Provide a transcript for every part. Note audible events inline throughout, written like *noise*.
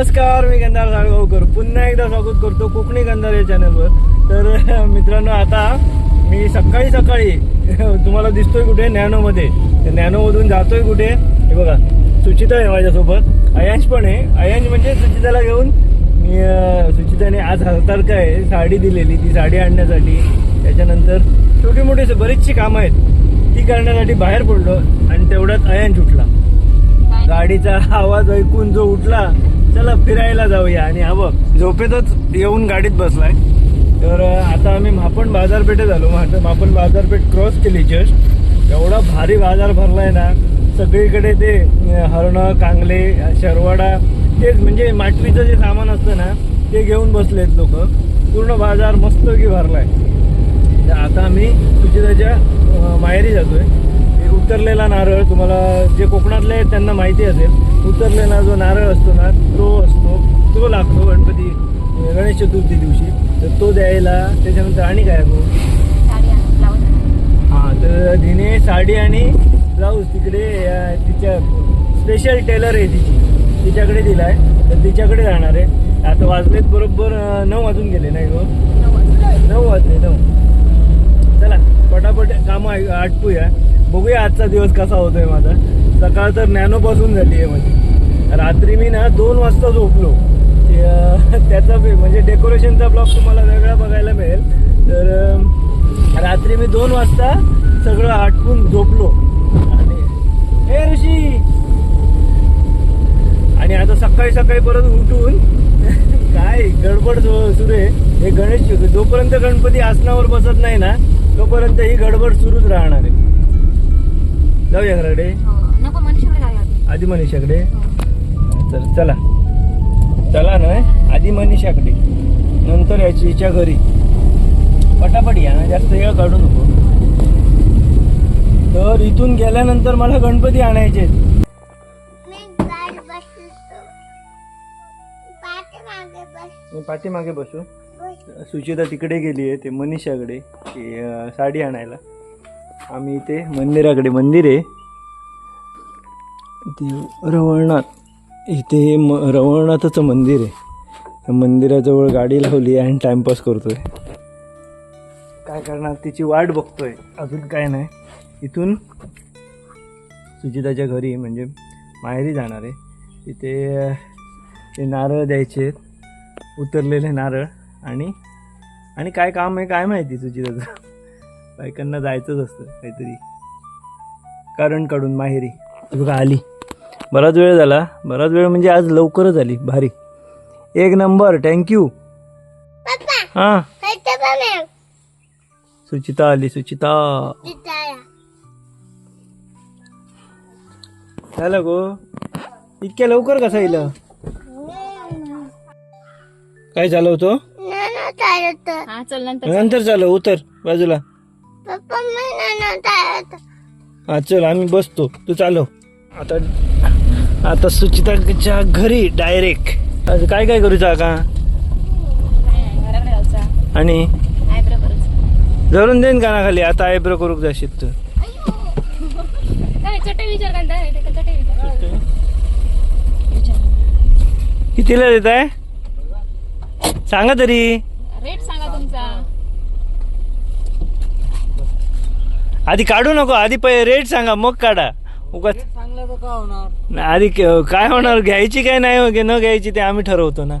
नमस्कार मी गंधार साळगावकर. पुन्हा एकदा स्वागत करतो कोकणी गंधार या चॅनलवर तर *laughs* मित्रांनो आता मी सकाळी सकाळी *laughs* तुम्हाला दिसतोय कुठे? नॅनोमध्ये. तर नॅनोमधून जातोय कुठे? हे बघा सुचिता आहे माझ्यासोबत. अयांश पण आहे. अयांश म्हणजे सुचिताला घेऊन मी सुचिताने आज हरतारखा आहे. साडी दिलेली ती साडी आणण्यासाठी. त्याच्यानंतर छोटी मोठी बरीचशी कामं आहेत. ती करण्यासाठी बाहेर पडलो आणि तेवढ्यात अयांश उठला. गाडीचा आवाज ऐकून जो उठला चला फिरायला जाऊया. आणि हा बघ झोपेतच येऊन गाडीत बसलाय. तर आता आम्ही मापण बाजारपेठेत आलो मापण बाजारपेठ क्रॉस केली जस्ट एवढा भारी बाजार भरलाय ना. सगळीकडे ते हरणं कांगले शरवाडा तेच म्हणजे माटवीचं जे सामान असतं ना ते घेऊन बसलेत लोक. पूर्ण बाजार मस्त की भरलाय. तर आता आम्ही सुचिताच्या माहेरी जातोय. उतरलेला नारळ तुम्हाला जे कोकणातले आहेत त्यांना माहिती असेल. उतरलेला जो नारळ असतो ना तो असतो तो लागतो गणपती गणेश चतुर्थी दिवशी. तर तो द्यायला त्याच्यानंतर आणि काय गो हां तर तिने साडी आणि ब्लाऊज तिकडे तिच्या स्पेशल टेलर आहे तिची. तिच्याकडे दिलाय तर तिच्याकडे जाणार आहे. आता वाजलेत बरोबर नऊ वाजून गेले नाही गो? नऊ वाजले नऊ. चला. पटापट कामं आटपूया. बघूया आजचा दिवस कसा होतोय माझा. सकाळ तर नॅनोपासून झाली आहे माझी. रात्री मी ना दोन वाजता झोपलो. *laughs* त्याचा म्हणजे डेकोरेशनचा ब्लॉग तुम्हाला वेगळा बघायला मिळेल. तर रात्री मी दोन वाजता सगळं आटपून झोपलो. आणि हे ऋषी! आणि आता सकाळी सकाळी परत उठून *laughs* काय गडबड सुरू आहे. हे गणेश जोपर्यंत गणपती आसनावर बसत नाही ना तोपर्यंत ही गडबड सुरूच राहणार आहे. जाऊया घराकडे. नको जाऊया आधी. आधी मनीषाकडे. हो. तर चला. चला ना आधी मनीषाकडे. नंतर याची हिच्या घरी. पटापट या ना जास्त वेळ काढू नको. तर इथून गेल्यानंतर मला गणपती आणायचे. मी पाठीमागे बस. सुचिता तिकडे गेली आहे ते मनीषाकडे की साडी आणायला. आम्ही इथे मंदिराकडे मंदिर आहे. ते रवळनाथ. इथे म रवळनाथाचं मंदिर आहे. त्या मंदिराजवळ गाडी लावली आहे आणि टाइमपास करतोय. काय करणार? तिची वाट बघतोय. अजून काय नाही. इथून सुजिताच्या घरी म्हणजे माहेरी जाणार आहे. तिथे ते नारळ द्यायचे उतरलेले नारळ. आणि आणि काय काम आहे काय माहिती तुझी त्याचं? बायकांना जायचंच असतं काहीतरी. कारण काढून माहेरी. ती बघा आली? बराच वेळ झाला. बराच वेळ म्हणजे आज लवकरच आली. भारी. एक नंबर. थँक्यू हां. सुचिता आली. सुचिता. झालं गो. इतक्या लवकर कसा येईल काय चालवतो चालत. हा चल नंतर नंतर चालव उतर बाजूला. पप्पा मी नाना चालत. हा चल आम्ही बसतो. तू चालव. आता आता सुचिताच्या घरी डायरेक्ट आज काय काय करूचा का काय घराकडे आणि? आयब्रो जळून देईन का ना खाली आता आयब्रो करूक जाशील काय चटई विचार ते चटई विचार. कितीला देत आहे सांगा तरी. रेट सांगा तुमचा. आधी काढू नको आधी पै रेट सांगा मग काढा. उगाच. आधी क- काय होणार घ्यायची काय नाही हो, न घ्यायची ते आम्ही ठरवतो ना.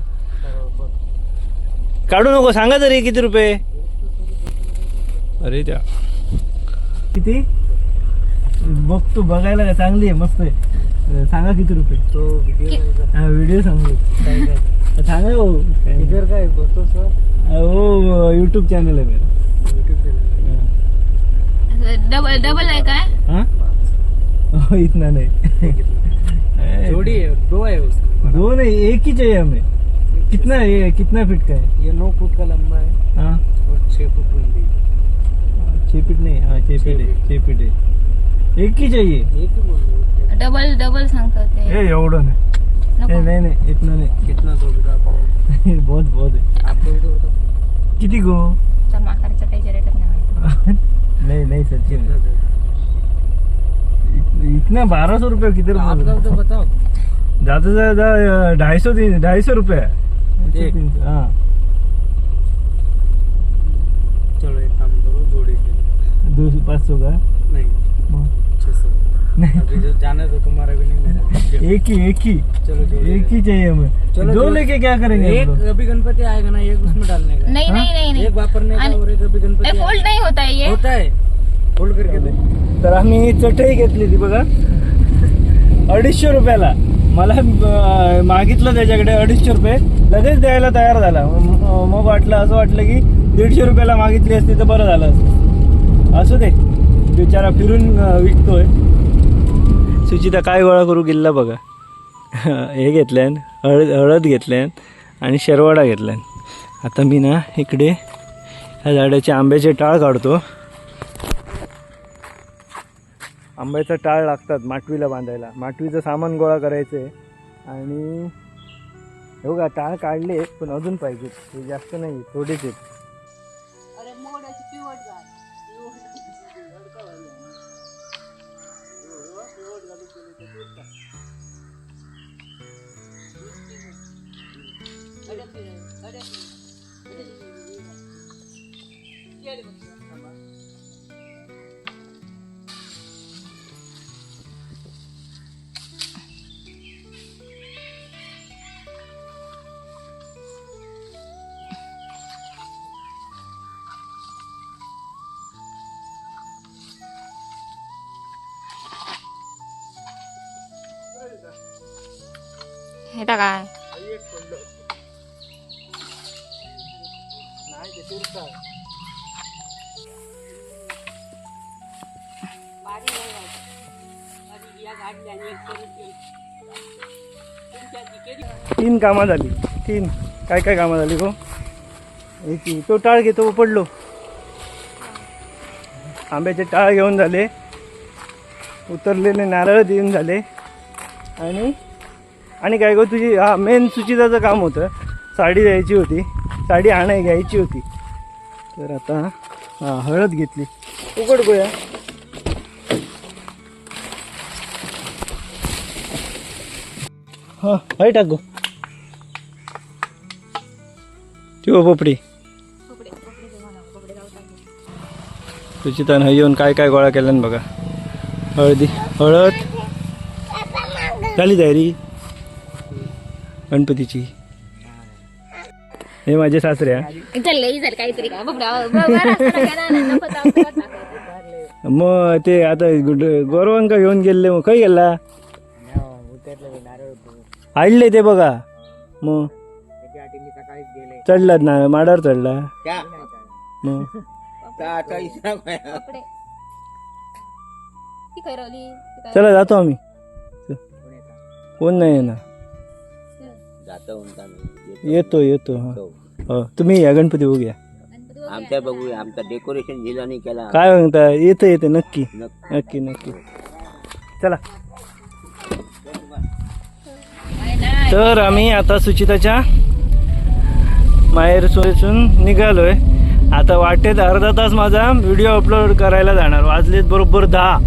काढू नको सांगा तरी किती रुपये. अरे त्या. किती? बघ तू बघायला का चांगली आहे मस्त आहे. सांगा किती रुपये. तो हा व्हिडिओ सांगू. सांगा हो. इधर काय बघतो सर. हो यूट्यूब चॅनल आहे मेरा। डबल डबल आहे काय हाँ? ओ, इतना नहीं। *laughs* जोड़ी है दो है उसमें। दो नहीं एक ही चाहिए हमें। कितना ये? कितना फीट का है? ये नौ फुट का लंबा है। हाँ। और छह फुट लंबी छः फीट नहीं हाँ छः फीट है छः फीट है। एक ही चाहिए? एक ही बोल रहे डबल डबल सांगतो ते ए एवढं नहीं नहीं नहीं इतना नहीं कितना दोगे आप बहुत बहुत है आपको भी तो बताओ किती गो? तर माकारी चटईचे रेट नाही नहीं नहीं सच्ची में इतना बारह सौ रुपये किधर आपका तो बताओ जाता जाता ढाई सौ तीन ढाई सौ रुपये. हाँ. चलो एक काम करो जोड़ी दो सौ पाँच सौ का? नहीं. सौ नहीं. अभी जो जाने तो तुम्हारा भी नहीं मेरा एक ही एक ही। चलो एक ही चाहिए हमें। चलो दो लेके क्या करेंगे एक लोग? अभी गणपति आएगा ना एक उसमें डालने का नहीं नहीं नहीं नहीं। एक वापरने का आणि- और एक अभी गणपति फोल्ड नहीं होता है ये। होता है। फोल्ड करके दे। तर आम्ही चटई घेतली ती बघा. अडीचशे रुपयाला. मला मागितलं त्याच्याकडे अडीचशे रुपये. लगेच द्यायला तयार झाला. म- मग वाटलं असं वाटलं की दीडशे रुपयाला मागितली असती तर बरं झालं असतं. असू दे. बिचारा फिरून विकतोय. सुचिता काय गोळा करू गेला बघा. हे घेतल्यान हळद हळद घेतल्यान आणि शेरवाडा घेतल्यान. आता मी ना इकडे ह्या झाडाचे आंब्याचे टाळ काढतो. आंब्याचा टाळ लागतात माटवीला बांधायला. माटवीचं सामान गोळा करायचं आहे आणि हे बघा टाळ काढले पण अजून पाहिजेत. हे जास्त नाही थोडेच आहेत. हे काय तीन कामं झाली. तीन. काय काय कामं झाली गो? तो टाळ घेतो पडलो आंब्याचे टाळ घेऊन झाले. उतरलेले नारळ देऊन झाले. आणि आणि काय गो तुझी हा मेन सुचिताचं काम होतं. साडी द्यायची होती. साडी आणाय घ्यायची होती. तर आता हा हळद घेतली. उघड गोया हा हय टाक. गो ठेव पोपडी. सुचितानं येऊन काय काय गोळा केल्यान बघा. हळदी हळद. झाली तयारी. गणपतीची. हे माझे सासरे हा. काहीतरी. का काय. मग ते आता गौरवांका घेऊन गेले मग काही गेला? आडले ते बघा. मग? चढलात ना माडावर चढला. मग? काय- चला जातो आम्ही. कोण नाही येणार. येतो. येतो हा. हो. तुम्ही या गणपती बघूया. आमच्या बघूया आमचा डेकोरेशन जिल्हाने केला. काय म्हणता येतं येतं नक्की. नक्की. नक्की नक्की. चला. तर आम्ही आता सुचिताच्या माहेर सोयीतून निघालोय. आता वाटेत अर्धा तास माझा व्हिडिओ अपलोड करायला जाणार. वाजलेत बरोबर दहा.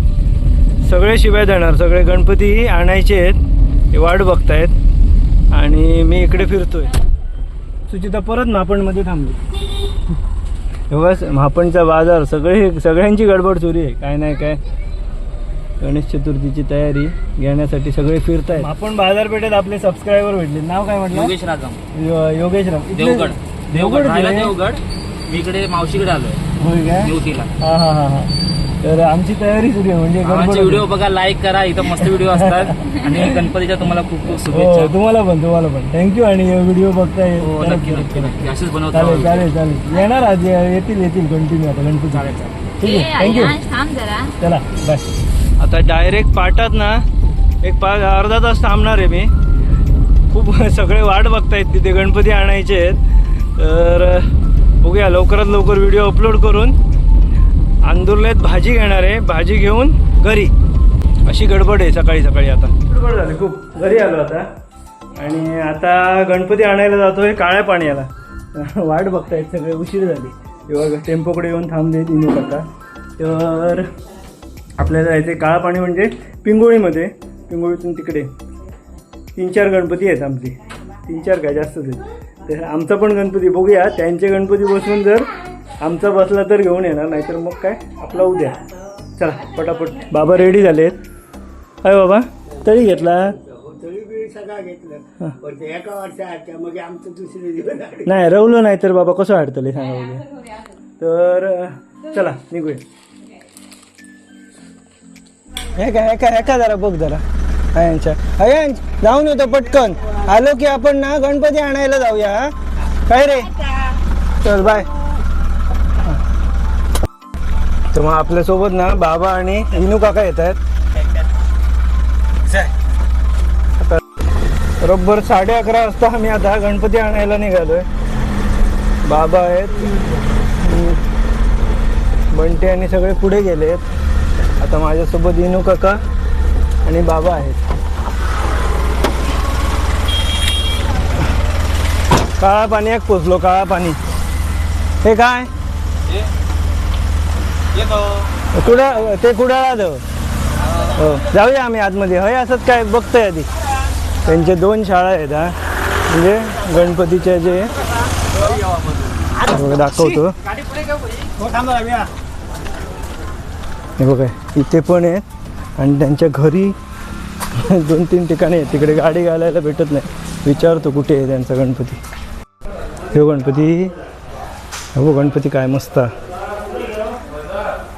सगळे शिवाय देणार. सगळे गणपती आणायचे आहेत. ते वाट बघतायत. आणि मी इकडे फिरतोय. सुचिता परत मापणमध्ये थांबली. तेव्हा मापणचा बाजार सगळे सगळ्यांची गडबड सुरू आहे. काय नाही काय. गणेश चतुर्थीची तयारी घेण्यासाठी सगळे फिरतायत. आपण बाजारपेठेत आपले सबस्क्रायबर भेटले. नाव काय म्हटलं? योगेश राजाम. यो- योगेश राम इथले- देवगड. देवगड राहिला? देवगड. मी इकडे मावशीकडे आलोय. होय काय? देवतीला. हा हा हा हा. तर आमची तयारी सुरू आहे म्हणजे आमचे गडबड व्हिडिओ बघा लाईक करा इथं मस्त व्हिडिओ असतात. *laughs* आणि गणपतीच्या तुम्हाला खूप खूप हो शुभेच्छा. तुम्हाला पण तुम्हाला पण. थँक्यू आणि व्हिडिओ बघताय. हो नक्की नक्की. नक्की. असेच बनवत चालेल राहा. चालेल चालेल. येणार आज येतील येतील कंटिन्यू आता गणपती. चालेल चालेल. ठीक आहे थँक्यू अय्यांश, थांब जरा. चला बाय आता डायरेक्ट पाटात ना एक पाच अर्धा तास थांबणार आहे मी. खूप *laughs* सगळे वाट बघतायत तिथे गणपती आणायचे आहेत. तर बघूया लवकरात लवकर व्हिडिओ अपलोड करून. आंदुर्ल्यात भाजी घेणार आहे भाजी घेऊन घरी. अशी गडबड आहे सकाळी सकाळी आता. गडबड झाली खूप. घरी आलो आता. आणि आता गणपती आणायला जातोय काळ्या पाण्याला. वाट बघतायत सगळे उशीर झाली. तेव्हा टेम्पोकडे येऊन थांबले तिन्ही काका. तर आपल्याला जायचं काळा पाणी म्हणजे पिंगोळीमध्ये. पिंगोळीतून तिकडे. तीन चार गणपती आहेत आमचे. तीन चार काय जास्तच आहेत. तर आमचा पण गणपती बघूया. त्यांचे गणपती बसून जर आमचा बसला तर घेऊन येणार नाहीतर मग काय? आपला उद्या. चला पटापट. बाबा रेडी झालेत. काय बाबा तरी घेतला? सगळा घेतलं. पण ते एका वर्षाच्या मग आमचं दुसरे दिवस नाही रवलं नाही तर बाबा कसं वाटतले सांगा बघूया तर चला निघूया. हे काय हे काय हे काय जरा बघ जरा. अयांच्या अयांच जाऊन येतो पटकन. आलो की आपण ना गणपती आणायला जाऊया हा? काय रे? चल बाय. तर मग आपल्यासोबत ना बाबा आणि विनू काका येत आहेत. बरोबर साडे अकरा वाजता आम्ही आता गणपती आणायला निघालोय. बाबा आहेत. बंटे आणि सगळे पुढे गेलेत आता माझ्यासोबत इनू काका आणि बाबा आहेत. काळा पाणी एक पोचलो काळा पाणी. हे काय? कुडा ते कुडाळा जाऊ हो. जाऊया आम्ही आतमध्ये. हय असंच काय बघतोय आधी. त्यांचे दोन शाळा आहेत हा. म्हणजे गणपतीच्या जे बघा, दाखवतो. हे बघा इथे पण आहेत. आणि त्यांच्या घरी *laughs* दोन तीन ठिकाणी आहेत. तिकडे गाडी घालायला भेटत नाही. विचारतो कुठे आहे त्यांचा गणपती. हो गणपती. हो गणपती काय मस्त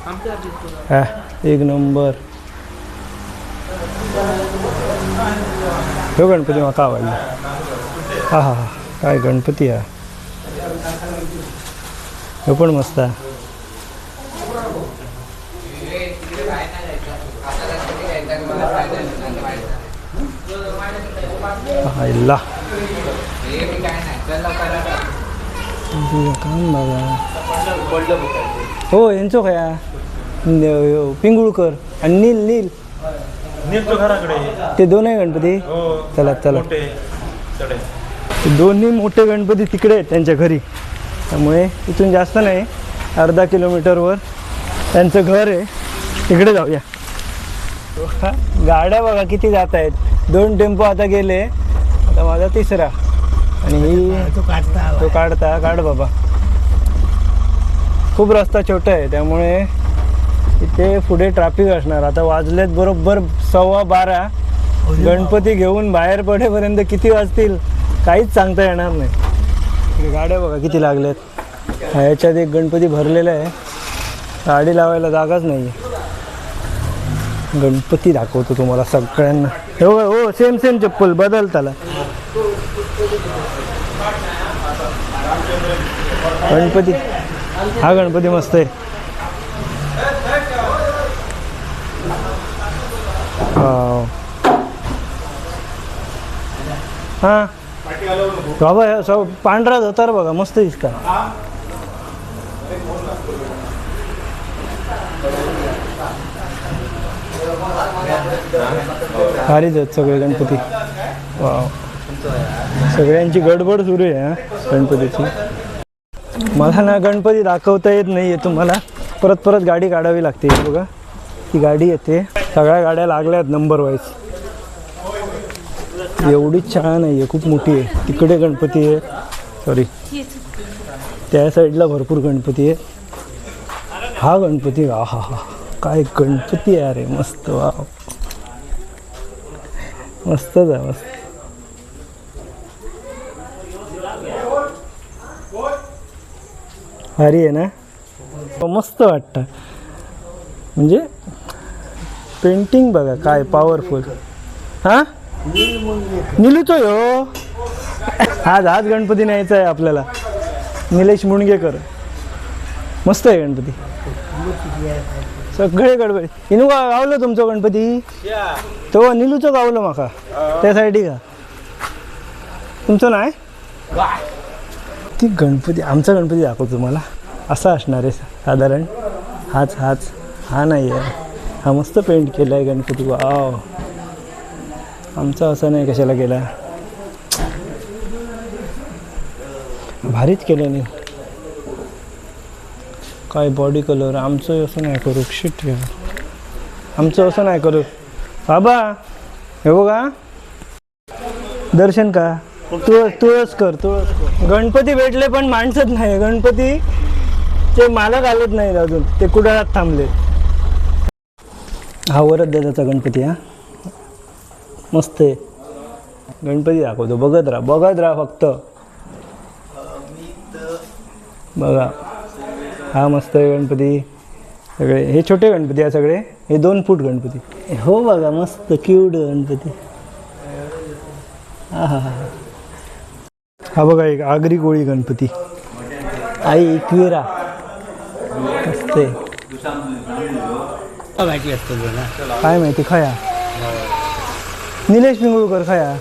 हा एक नंबर. हो गणपती म्हाका आवडला. हा हा हा. काय गणपती हा. हो पण मस्त हा. आयला. काम बाबा हो यांचो खया न- पिंगुळकर आणि नील नील. ते दोन आहे गणपती. चला चला. ते दोन्ही मोठे गणपती तिकडे आहेत त्यांच्या घरी. त्यामुळे इथून जास्त नाही. अर्धा किलोमीटरवर त्यांचं घर आहे. तिकडे जाऊया. गाड्या बघा किती जात आहेत दोन टेम्पो आता गेले. आता माझा तिसरा. आणि ही तो काढता. तो काढता. काढ बाबा. खूप रस्ता छोटा आहे. त्यामुळे इथे पुढे ट्रॅफिक असणार. आता वाजलेत बरोबर सव्वा बारा. गणपती घेऊन बाहेर पडेपर्यंत किती वाजतील? काहीच सांगता येणार नाही. गाड्या बघा किती लागल्यात. हा, याच्यात एक गणपती भरलेला आहे. गाडी लावायला जागाच नाही गणपती दाखवतो तुम्हाला सगळ्यांना. हो हो सेम सेम चप्पल बदल त्याला गणपती. हा गणपती मस्त आहे. हा? बाबा हे सब पांढरा धोतर बघा मस्त दिसता. भारीच आहेत सगळे गणपती. वाव. सगळ्यांची गडबड सुरू आहे गणपतीची. मला ना गणपती दाखवता येत नाही आहे तुम्हाला. परत परत गाडी काढावी लागते बघा. ती गाडी येते. सगळ्या गाड्या लागल्या आहेत नंबर वाईज एवढी छान आहे खूप मोठी आहे. तिकडे गणपती आहे. सॉरी त्या साईडला भरपूर गणपती आहे. हा गणपती हा हा हा. काय गणपती आहे अरे मस्त वा मस्तच आहे मस्त. भारी आहे ना? मस्त वाटतं. म्हणजे पेंटिंग बघा काय पॉवरफुल हा? निलूचो हो आज आज गणपती न्यायचा आहे आपल्याला. निलेश मुणगेकर मस्त आहे गणपती. सगळे गडबडी इनू गा गावलं तुमचो गणपती? तो निलूचो गावलं माका. त्यासाठी का? तुमचं नाही ती गणपती आमचा गणपती दाखवतो तुम्हाला. असा असणार आहे साधारण. हाच हाच. हा नाही आहे हा मस्त पेंट केला आहे गणपती. वाव आमचा असा नाही कशाला केला भारीच केलं नाही काय बॉडी कलर आमचं असं नाही करू. शिट आमचं असं नाही करू. बाबा हे बघा. दर्शन का? तुळस तुळस कर तुळस कर. गणपती भेटले पण माणसंच नाही. गणपती ते मालक आलेच नाही अजून. ते कुडाळात थांबले हा वरद दादाचा गणपती हा? मस्त आहे. गणपती दाखवतो. बघत राहा. बघत राहा फक्त. बघा. हा मस्त आहे गणपती. सगळे. हे छोटे गणपती आहे सगळे? हे दोन फूट गणपती. हो बघा मस्त क्यूट गणपती. हा हा हा. हा बघा एक आगरी कोळी गणपती. आई एकविरा मस्त आहे. माहिती असतो ना. काय माहिती खया. निलेश पिंगुळकर खया.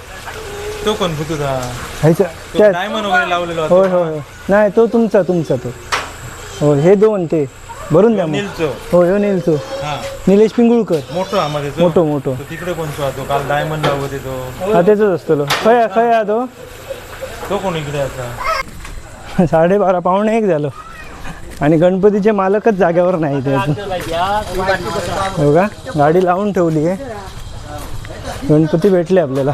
तो कोण तुझा? ह्याच्या त्यात डायमंड वगैरे लावलेलो होता होय होय होय. नाही तो तुमचा तुमचा तो. हो हे दोन ते. भरून द्या मग. नीलचो. हो हो निलचो. हा. निलेश पिंगुळकर. मोठो हा मध्ये तो. मोठो मोठो. तो तिकडे कोण तो काल डायमंड लावत तो. हा त्याचाच असतो लो. खया खया तो. तो कोण इकडे आता? साडेबारा पावणे एक झालं. आणि गणपतीचे मालकच जाग्यावर नाही ते हो का? गाडी लावून ठेवली आहे. गणपती भेटले आपल्याला.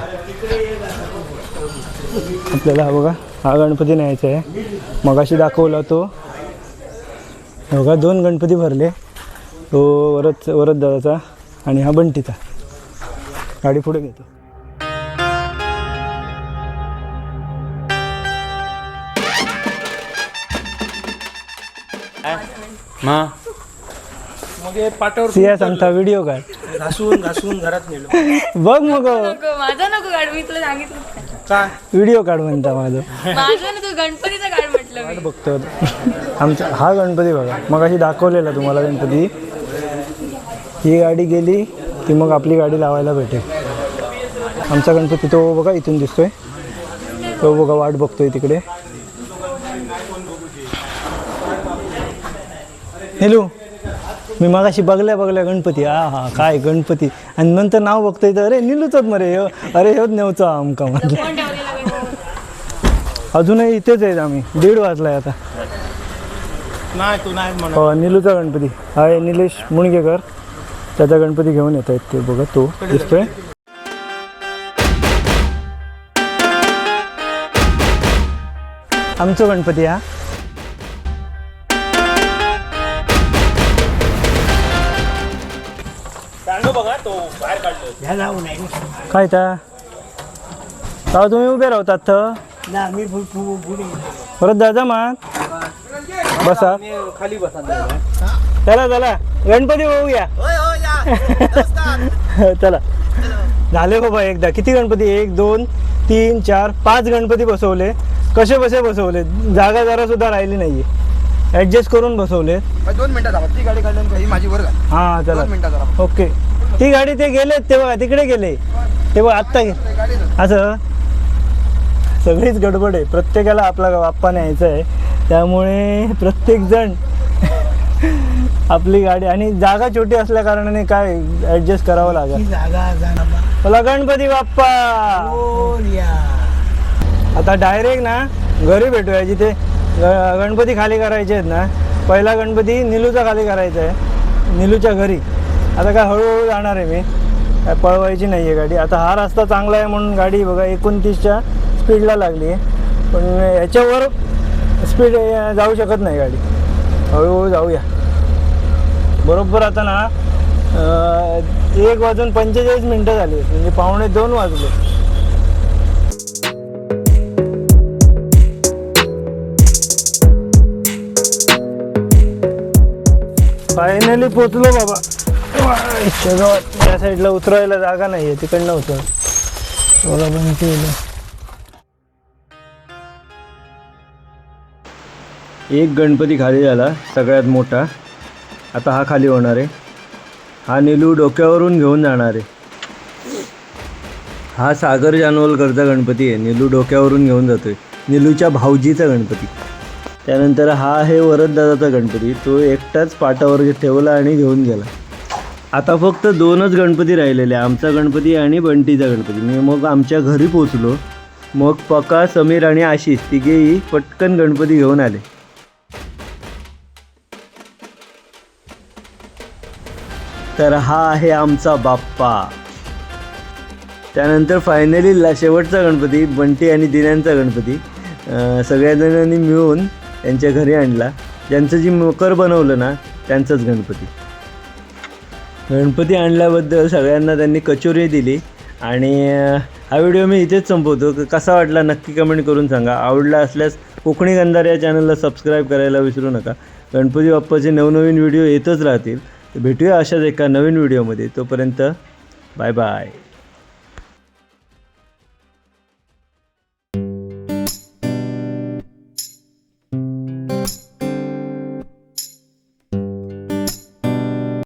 आपल्याला हा बघा हा गणपती न्यायचा आहे. मगाशी दाखवला तो. हो बघा दोन गणपती भरले. तो वरद वरद दादाचा आणि हा बंटीचा. गाडी पुढे घेतो. मग हे पाठावर सिया सांगता व्हिडिओ काय घासून घासून घरात नेलो. बघ मग. नको माझा नको काढ मी तुला सांगितलं. काय? व्हिडिओ काढ म्हणता माझं. माझं ना तू गणपतीचा काढ म्हटलं मी. बघतो. आमचा हा गणपती बघा. मग अशी दाखवलेला तुम्हाला गणपती. ही गाडी गेली की मग आपली गाडी लावायला भेटेल. आमचा गणपती तो बघा इथून दिसतोय. तो बघा वाट बघतोय तिकडे. हॅलो मी मगाशी बघल्या बघल्या गणपती हा हा काय गणपती. आणि नंतर नाव बघतोय तर अरे निलूचच मरे ह्यो. अरे ह्योच नेवचा आमका गणपती? अजूनही इथेच आहेत आम्ही. दीड वाजलाय आता. नाही तू नाही म्हणा हो निलूचा गणपती. हा आहे निलेश मुणगेकर. त्याचा गणपती घेऊन येत आहेत ते बघा तो. दिसतोय? आमचं गणपती हा. ह्या जाऊ नाही काय त्या? राव तुम्ही उभे राहतात तर? ना मी परत दादा मग. बसा. खाली बसा चला चला. गणपती बघूया. *laughs* चला. झाले बाबा एकदा. किती गणपती? एक दोन तीन चार पाच गणपती बसवले. कसे बसे बसवले? जागा जरा सुद्धा राहिली नाहीये. ऍडजस्ट करून बसवले. दोन मिनिटात ती गाडी काढल्यानंतर ही माझी वर घाल. हा चला. दोन मिनिटात जरा ओके. ती गाडी ते गेलेत तेव्हा तिकडे गेले. तेव्हा आत्ता गे असं सगळीच गडबड आहे. प्रत्येकाला आपला बाप्पा न्यायचा आहे त्यामुळे प्रत्येकजण आपली गाडी आणि जागा छोटी असल्या कारणाने काय ऍडजस्ट करावं लागेल. मला गणपती बाप्पा! आता डायरेक्ट ना घरी भेटूया जिथे गणपती खाली करायचे आहेत ना. पहिला गणपती निलूचा खाली करायचा आहे. निलूच्या घरी. आता काय हळूहळू जाणार आहे मी. काय पळवायची नाही आहे गाडी. आता हा रस्ता चांगला आहे म्हणून गाडी बघा एकोणतीसच्या स्पीडला लागली आहे. पण याच्यावर स्पीड जाऊ शकत नाही गाडी. हळूहळू जाऊया. बरोबर आता ना एक वाजून पंचेचाळीस मिनटं झाली आहेत. म्हणजे पावणे दोन वाजले. फायनली पोचलो बाबा. गावात. त्या साईडला उतरायला जागा नाही आहे तिकडनं उतर बघा पण केलं. एक गणपती खाली झाला सगळ्यात मोठा. आता हा खाली होणार आहे. हा निलू डोक्यावरून घेऊन जाणार आहे. हा सागर जानवलकरचा गणपती आहे. निलू डोक्यावरून घेऊन जातोय. निलूच्या भाऊजीचा गणपती. त्यानंतर हा आहे वरददादाचा गणपती. तो एकटाच पाटावर ठेवला आणि घेऊन गेला. आता फक्त दोनच गणपती राहिलेले आमचा गणपती आणि बंटीचा गणपती. मी मग आमच्या घरी पोचलो मग पका समीर आणि आशिष तिघेही पटकन गणपती घेऊन आले. तर हा आहे आमचा बाप्पा. त्यानंतर फायनली शेवटचा गणपती बंटी आणि दिन्यांचा गणपती. सगळ्याजणांनी सगळ्या जणांनी मिळून त्यांच्या घरी आणला. ज्यांचं जी मकर बनवलं ना त्यांचाच गणपती. गणपती आणल्याबद्दल सगळ्यांना त्यांनी कचोरी दिली. आणि हा व्हिडिओ मी इथेच संपवतो. कसा वाटला नक्की कमेंट करून सांगा. आवडला असल्यास कोकणी गंधार या चॅनलला सबस्क्राईब करायला विसरू नका. गणपती बाप्पाचे नवनवीन व्हिडिओ येतच राहतील. भेटूया अशाच एका नवीन व्हिडिओमध्ये. तोपर्यंत बाय बाय.